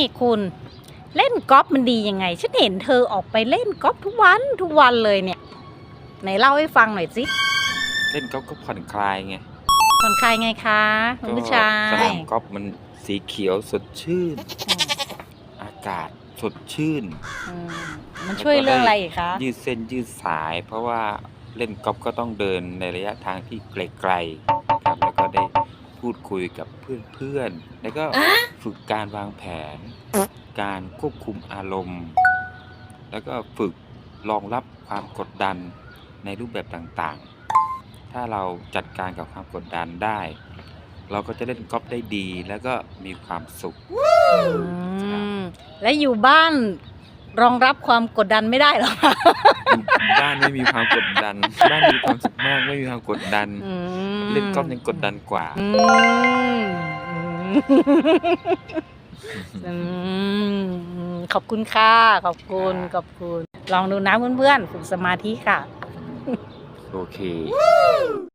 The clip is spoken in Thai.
นี่คุณเล่นกอล์ฟมันดียังไง ฉันเห็นเธอออกไปเล่นกอล์ฟทุกวันทุกวันเลยเนี่ย ไหนเล่าให้ฟังหน่อยสิเล่นกอล์ฟก็ผ่อนคลายไงผ่อนคลายไงคะคุณผู้ชาสยนามกอล์ฟมันสีเขียวสดชื่น อากาศสดชื่นอืมมันช่วยเรื่องอะไรอีกคะยืดเส้นยืดสาย เพราะว่าเล่นกอล์ฟก็ต้องเดินในระยะทางที่ไกลๆ พูดคุยกับเพื่อนๆ แล้วก็ฝึกการวางแผน การควบคุมอารมณ์ แล้วก็ฝึกรองรับความกดดันในรูปแบบต่างๆ ถ้าเราจัดการกับความกดดันได้ เราก็จะเล่นกอล์ฟได้ดีแล้วก็มีความสุขอืมและอยู่บ้าน รองรับความกดดันไม่ได้เหรอคะบ้านไม่มีความกดดัน บ้านมีความสุขมากไม่มีความกดดันอืมเล่นกอล์ฟยังกดดันกว่าอืมอืมขอบคุณค่ะขอบคุณขอบคุณ ลองดูนะเพื่อนๆฝึกสมาธิค่ะ โอเค